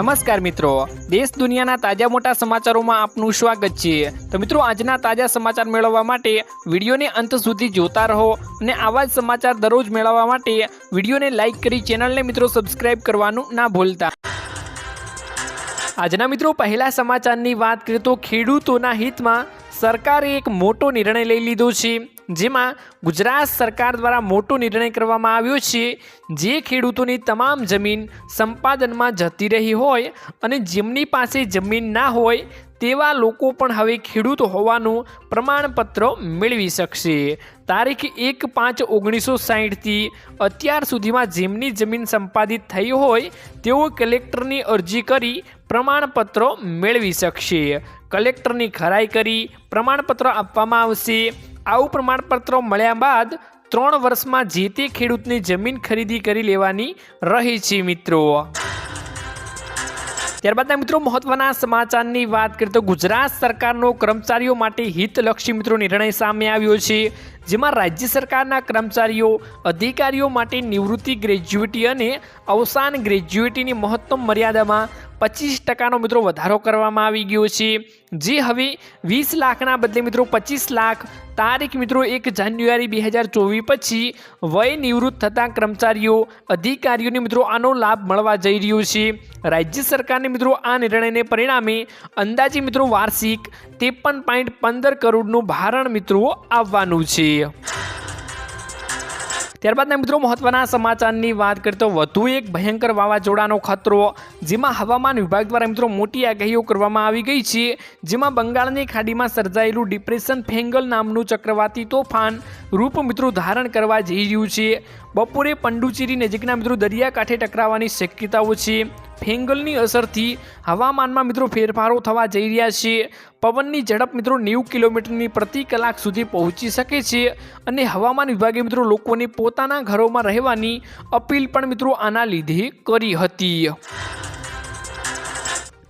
નમસ્કાર મિત્રો. દેશ દુનિયાના તાજા મોટા સમાચારોમાં આપનું સ્વાગત છે. તો મિત્રો, આજના તાજા સમાચાર મેળવવા માટે વિડીયોને અંત સુધી જોતા રહો અને આવા જ સમાચાર દરરોજ મેળવવા માટે વિડીયોને લાઇક કરી ચેનલને મિત્રો સબસ્ક્રાઇબ કરવાનું ના ભૂલતા. આજના મિત્રો, પહેલા સમાચારની વાત કરીએ તો ખેડૂતોના હિતમાં સરકારે એક મોટો નિર્ણય લઈ લીધો છે, જેમાં ગુજરાત સરકાર દ્વારા મોટો નિર્ણય કરવામાં આવ્યો છે, જે ખેડૂતોની તમામ જમીન સંપાદનમાં જતી રહી હોય અને જેમની પાસે જમીન ના હોય તેવા લોકો પણ હવે ખેડૂત હોવાનું પ્રમાણપત્ર મેળવી શકશે. તારીખ એક પાંચ ઓગણીસો સાહીઠથી અત્યાર સુધીમાં જેમની જમીન સંપાદિત થઈ હોય, તેઓ કલેક્ટરની અરજી કરી પ્રમાણપત્ર મેળવી શકશે. કલેક્ટરની ખરાઈ કરી પ્રમાણપત્ર આપવામાં આવશે. આવું પ્રમાણપત્ર મળ્યા બાદ ત્રણ વર્ષમાં જે તે ખેડૂતની જમીન ખરીદી કરી લેવાની રહી છે મિત્રો. ત્યારબાદના મિત્રો, મહત્વના સમાચારની વાત કરીએ તો ગુજરાત સરકારનો કર્મચારીઓ માટે હિતલક્ષી મિત્રો નિર્ણય સામે આવ્યો છે. જેમાં રાજ્ય સરકારના કર્મચારીઓ, અધિકારીઓ માટે નિવૃત્તિ ગ્રેજ્યુએટી અને અવસાન ગ્રેજ્યુએટીની મહત્તમ મર્યાદામાં પચીસ ટકાનો મિત્રો વધારો કરવામાં આવી ગયો છે. જે હવે વીસ લાખના બદલે મિત્રો પચીસ લાખ તારીખ મિત્રો એક જાન્યુઆરી બે હજાર ચોવીસ પછી વય નિવૃત્ત થતા કર્મચારીઓ, અધિકારીઓને મિત્રો આનો લાભ મળવા જઈ રહ્યો છે. રાજ્ય સરકારને મિત્રો આ નિર્ણયને પરિણામે અંદાજે મિત્રો વાર્ષિક ત્રેપન પોઈન્ટ પંદર કરોડનું ભારણ મિત્રો આવવાનું છે. ત્યારબાદના મિત્રો મહત્વના સમાચારની વાત કરીએ તો વધુ એક ભયંકર વાવાઝોડાનો ખતરો જેમાં હવામાન વિભાગ દ્વારા મિત્રો મોટી આગાહીઓ કરવામાં આવી ગઈ છે, જેમાં બંગાળની ખાડીમાં સર્જાયેલું ડિપ્રેશન ફેંગલ નામનું ચક્રવાતી તોફાન રૂપ મિત્રો ધારણ કરવા જઈ રહ્યું છે. બપોરે પંડુચેરી નજીકના મિત્રો દરિયાકાંઠે ટકરાવાની શક્યતાઓ છે. ફેંગલની અસરથી હવામાનમાં મિત્રો ફેરફારો થવા જઈ રહ્યા છે. પવનની ઝડપ મિત્રો નેવું કિલોમીટરની પ્રતિ કલાક સુધી પહોંચી શકે છે અને હવામાન વિભાગે મિત્રો લોકોને પોતાના ઘરોમાં રહેવાની અપીલ પણ મિત્રો આના લીધે કરી હતી.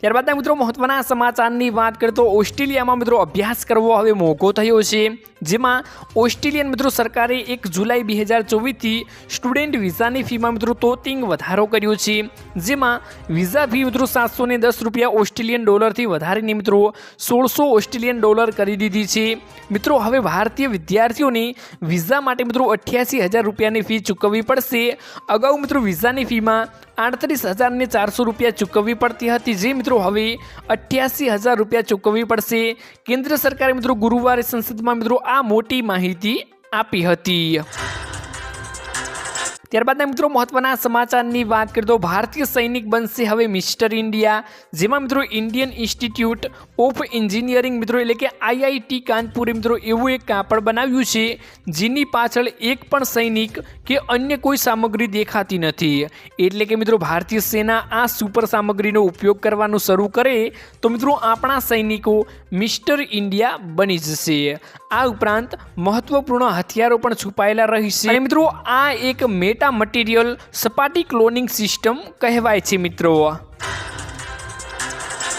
ત્યારબાદના મિત્રો મહત્વના સમાચારની વાત કરીએ તો ઓસ્ટ્રેલિયામાં મિત્રો અભ્યાસ કરવો હવે મોંઘો થયો છે. જેમાં ઓસ્ટ્રેલિયન મિત્રો સરકારે એક જુલાઈ બે હજાર ચોવીસથી સ્ટુડન્ટ વિઝાની ફીમાં મિત્રો તોતિંગ વધારો કર્યો છે. જેમાં વિઝા ફી મિત્રો સાતસો ને દસ રૂપિયા ઓસ્ટ્રેલિયન ડોલરથી વધારીને મિત્રો સોળસો ઓસ્ટ્રેલિયન ડોલર કરી દીધી છે. મિત્રો હવે ભારતીય વિદ્યાર્થીઓને વિઝા માટે મિત્રો અઠ્યાસી હજાર રૂપિયાની ફી ચૂકવવી પડશે. અગાઉ મિત્રો વિઝાની ફીમાં આડત્રીસ હજારને ચારસો રૂપિયા ચૂકવવી પડતી હતી. જે મિત્રો, હવે અઠ્યાસી હજાર રૂપિયા ચૂકવવી પડશે. કેન્દ્ર સરકારે મિત્રો ગુરુવારે સંસદમાં મિત્રો આ મોટી માહિતી આપી હતી. ત્યારબાદના મિત્રો મહત્વના સમાચારની વાત કરીએ તો ભારતીય સૈનિક બનશે હવે મિસ્ટર ઇન્ડિયા, જેમાં મિત્રો ઇન્ડિયન ઇન્સ્ટિટ્યૂટ ઓફ એન્જિનિયરિંગ મિત્રો એટલે કે આઈઆઈટી કાનપુરે મિત્રો એવું એક કાપડ બનાવ્યું છે, જેની પાછળ એક પણ સૈનિક કે અન્ય કોઈ સામગ્રી દેખાતી નથી. એટલે કે મિત્રો ભારતીય સેના આ સુપર સામગ્રીનો ઉપયોગ કરવાનું શરૂ કરે, તો મિત્રો આપણા સૈનિકો મિસ્ટર ઇન્ડિયા બની જશે. આ ઉપરાંત મહત્વપૂર્ણ હથિયારો પણ છુપાયેલા રહેશે. મિત્રો આ એક મેટા મટીરિયલ સપાટી ક્લોનિંગ સિસ્ટમ કહેવાય છે મિત્રો.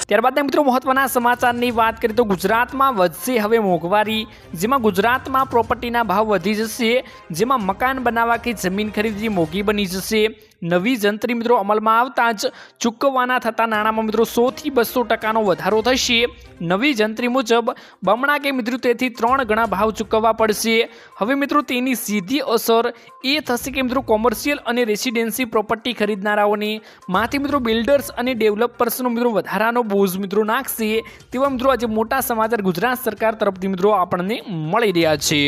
ત્યારબાદના મિત્રો મહત્વના સમાચારની વાત કરીએ તો ગુજરાતમાં વધશે હવે મોંઘવારી, જેમાં ગુજરાતમાં પ્રોપર્ટીના ભાવ વધી જશે, જેમાં મકાન બનાવવા કે જમીન ખરીદી મોંઘી બની જશે. નવી જંત્રી મિત્રો અમલમાં આવતા જ ચૂકવવાના થતા નાણાંમાં મિત્રો સોથી બસો ટકાનો વધારો થશે. નવી જંત્રી મુજબ બમણા કે મિત્રો તેથી ત્રણ ગણા ભાવ ચૂકવવા પડશે. હવે મિત્રો તેની સીધી અસર એ થશે કે મિત્રો કોમર્શિયલ અને રેસિડેન્સી પ્રોપર્ટી ખરીદનારાઓને માથી મિત્રો બિલ્ડર્સ અને ડેવલપર્સનો મિત્રો વધારાનો બોજ મિત્રો નાખશે. તેવા મિત્રો આજે મોટા સમાચાર ગુજરાત સરકાર તરફથી મિત્રો આપણને મળી રહ્યા છે.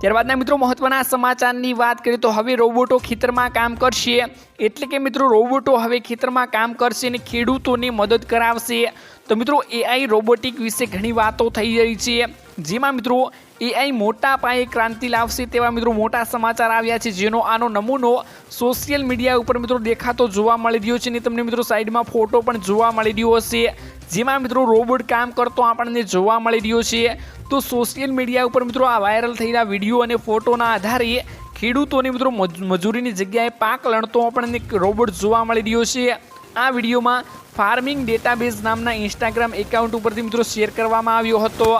ત્યારબાદના મિત્રો મહત્વના સમાચારની વાત કરીએ તો હવે રોબોટો ખેતરમાં કામ કરશે. એટલે કે મિત્રો રોબોટો હવે ખેતરમાં કામ કરશે અને ખેડૂતોને મદદ કરાવશે. તો મિત્રો એઆઈ રોબોટિક વિશે ઘણી વાતો થઈ રહી છે. જેમાં મિત્રો એઆઈ મોટા પાયે ક્રાંતિ લાવશે તેવા મિત્રો મોટા સમાચાર આવ્યા છે. જેનો આનો નમૂનો સોશિયલ મીડિયા ઉપર મિત્રો દેખાતો જોવા મળી રહ્યો છે અને તમને મિત્રો સાઈડમાં ફોટો પણ જોવા મળી રહ્યો હશે. જેમાં મિત્રો રોબોટ કામ કરતો આપણને જોવા મળી રહ્યો છે. તો સોશિયલ મીડિયા ઉપર મિત્રો આ વાયરલ થયેલા વીડિયો અને ફોટોના આધારે ખેડૂતોને મિત્રો મજૂરીની જગ્યાએ પાક લણતો આપણને રોબોટ જોવા મળી રહ્યો છે. આ વિડીયોમાં ફાર્મિંગ ડેટાબેઝ નામના ઇન્સ્ટાગ્રામ એકાઉન્ટ ઉપરથી મિત્રો શેર કરવામાં આવ્યો હતો.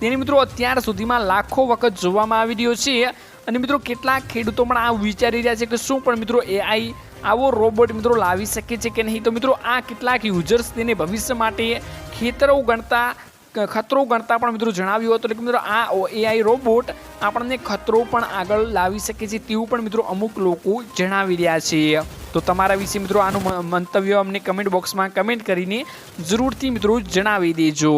તેની મિત્રો અત્યાર સુધીમાં લાખો વખત જોવામાં આવી રહ્યો છે અને મિત્રો કેટલાક ખેડૂતો પણ આ વિચારી રહ્યા છે કે શું પણ મિત્રો એઆઈ આવો રોબોટ મિત્રો લાવી શકે છે કે નહીં? તો મિત્રો આ કેટલાક યુઝર્સ તેને ભવિષ્ય માટે ખેતરો ગણતા ખતરો ગણતા પણ મિત્રો જણાવ્યું હતું. એટલે મિત્રો આ એઆઈ રોબોટ આપણને ખતરો પણ આગળ લાવી શકે છે તેવું પણ મિત્રો અમુક લોકો જણાવી રહ્યા છે. તો તમારા વિશે મિત્રો આનું મંતવ્ય અમને કમેન્ટ બોક્સમાં કમેન્ટ કરીને જરૂરથી મિત્રો જણાવી દેજો.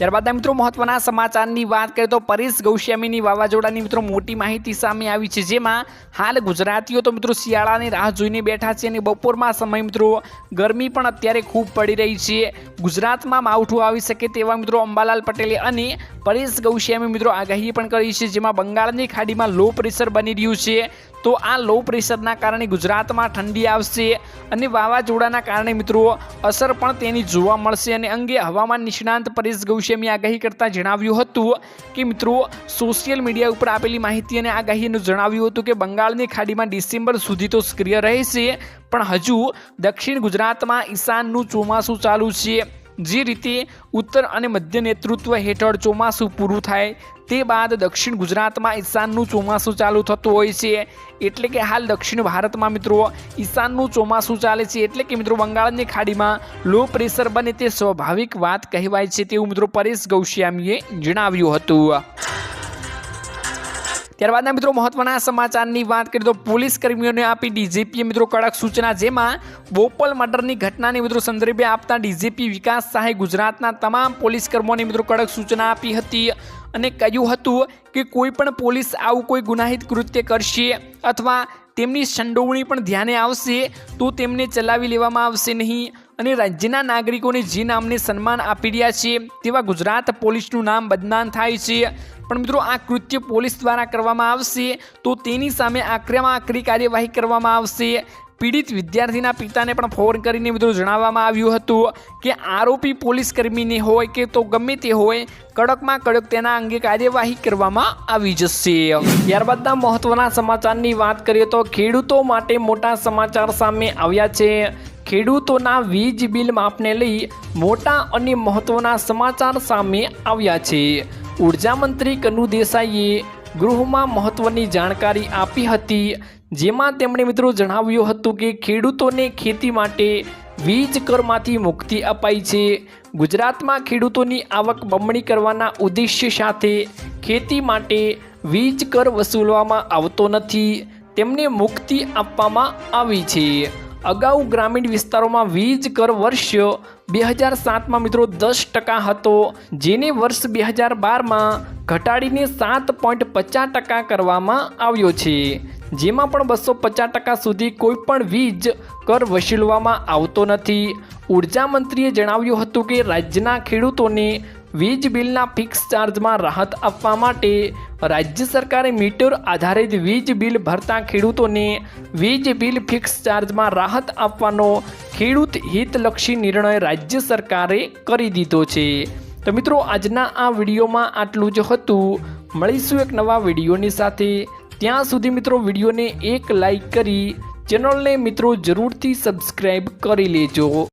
ત્યારબાદ મિત્રો મહત્વના સમાચારની વાત કરીએ તો પરેશ ગૌસ્વામીની વાવાઝોડાની મિત્રો મોટી માહિતી સામે આવી છે. જેમાં હાલ ગુજરાતીઓ તો મિત્રો શિયાળાની રાહ જોઈને બેઠા છે અને બપોરમાં સમય મિત્રો ગરમી પણ અત્યારે ખૂબ પડી રહી છે. ગુજરાતમાં માવઠું આવી શકે તેવા મિત્રો અંબાલાલ પટેલે અને પરેશ ગૌસ્વામી મિત્રો આગાહી પણ કરી છે. જેમાં બંગાળની ખાડીમાં લો પ્રેશર બની રહ્યું છે. તો આ લો પ્રેશરના કારણે ગુજરાતમાં ઠંડી આવશે અને વાવાઝોડાના કારણે મિત્રો અસર પણ તેની જોવા મળશે. અને અંગે હવામાન નિષ્ણાંત પરેશ ગૌસ્વામી આગાહી કરતાં જણાવ્યું હતું કે મિત્રો સોશિયલ મીડિયા ઉપર આપેલી માહિતી અને આગાહીનું જણાવ્યું હતું કે બંગાળની ખાડીમાં ડિસેમ્બર સુધી તો સક્રિય રહેશે, પણ હજુ દક્ષિણ ગુજરાતમાં ઈશાનનું ચોમાસું ચાલુ છે. જે રીતે ઉત્તર અને મધ્ય નેતૃત્વ હેઠળ ચોમાસું પૂરું થાય, તે બાદ દક્ષિણ ગુજરાતમાં ઈશાનનું ચોમાસું ચાલુ થતું હોય છે. એટલે કે હાલ દક્ષિણ ભારતમાં મિત્રો, ઈશાનનું ચોમાસું ચાલે છે. એટલે કે મિત્રો, બંગાળની ખાડીમાં લો પ્રેશર બને તે સ્વાભાવિક વાત કહેવાય છે તેવું મિત્રો પરેશ ગૌશ્યામીએ જણાવ્યું હતું. ત્યારબાદના મિત્રો મહત્વના સમાચારની વાત કરીએ તો પોલીસ કર્મીઓને આપી ડીજીપીએ મિત્રો કડક સૂચના, જેમાં બોપલ મર્ડરની ઘટનાને મિત્રો સંદર્ભે આપતા ડીજીપી વિકાસ શાહે ગુજરાતના તમામ પોલીસ કર્મીઓને મિત્રો કડક સૂચના આપી હતી અને કહ્યું હતું કે કોઈ પણ પોલીસ આવું કોઈ ગુનાહિત કૃત્ય કરશે અથવા તેમની સંડોવણી પણ ધ્યાને આવશે, તો તેમને ચલાવી લેવામાં આવશે નહીં અને રાજ્યના નાગરિકોને જે નામને સન્માન આપી રહ્યા છે તેવા ગુજરાત પોલીસનું નામ બદનામ થાય છે. પણ મિત્રો આ કૃત્ય પોલીસ દ્વારા કરવામાં આવશે, તો તેની સામે આકરામાં આકરી કાર્યવાહી કરવામાં આવશે. પીડિત વિદ્યાર્થીના પિતાને પણ ફોન કરીને મિત્રો જણાવવામાં આવ્યું હતું કે આરોપી પોલીસ કર્મીને હોય કે તો ગમે તે હોય, કડકમાં કડક તેના અંગે કાર્યવાહી કરવામાં આવી જશે. ત્યારબાદના મહત્વના સમાચારની વાત કરીએ તો ખેડૂતો માટે મોટા સમાચાર સામે આવ્યા છે. ખેડૂતોના વીજ બિલ માપને લઈ મોટા અને મહત્વના સમાચાર સામે આવ્યા છે. ઊર્જા મંત્રી કનુ દેસાઈએ ગૃહમાં મહત્વની જાણકારી આપી હતી. જેમાં તેમણે મિત્રો જણાવ્યું હતું કે ખેડૂતોને ખેતી માટે વીજ કરમાંથી મુક્તિ અપાઈ છે. ગુજરાતમાં ખેડૂતોની આવક બમણી કરવાના ઉદ્દેશ્ય સાથે ખેતી માટે વીજ કર વસૂલવામાં આવતો નથી. તેમને મુક્તિ આપવામાં આવી છે. અગાઉ ગ્રામીણ વિસ્તારોમાં વીજ કર વર્ષ બે હજાર સાતમાં મિત્રો દસ ટકા હતો. જેને વર્ષ બે હજાર બારમાં ઘટાડીને સાત પોઈન્ટ પચાસ ટકા કરવામાં આવ્યો છે. જેમાં પણ બસો પચાસ ટકા સુધી કોઈ પણ વીજ કર વસૂલવામાં આવતો નથી. ઊર્જા મંત્રીએ જણાવ્યું હતું કે રાજ્યના ખેડૂતોને વીજ બિલના ફિક્સ ચાર્જમાં રાહત આપવા માટે રાજ્ય સરકારે મીટર આધારિત વીજ બિલ ભરતા ખેડૂતોને વીજ બિલ ફિક્સ ચાર્જમાં રાહત આપવાનો ખેડૂત હિતલક્ષી નિર્ણય રાજ્ય સરકારે કરી દીધો છે. તો મિત્રો, આજના આ વિડીયોમાં આટલું જ હતું. મળીશું એક નવા વિડીયોની સાથે. ત્યાં સુધી મિત્રો, વિડીયોને એક લાઈક કરી ચેનલને મિત્રો જરૂરથી સબસ્ક્રાઈબ કરી લેજો.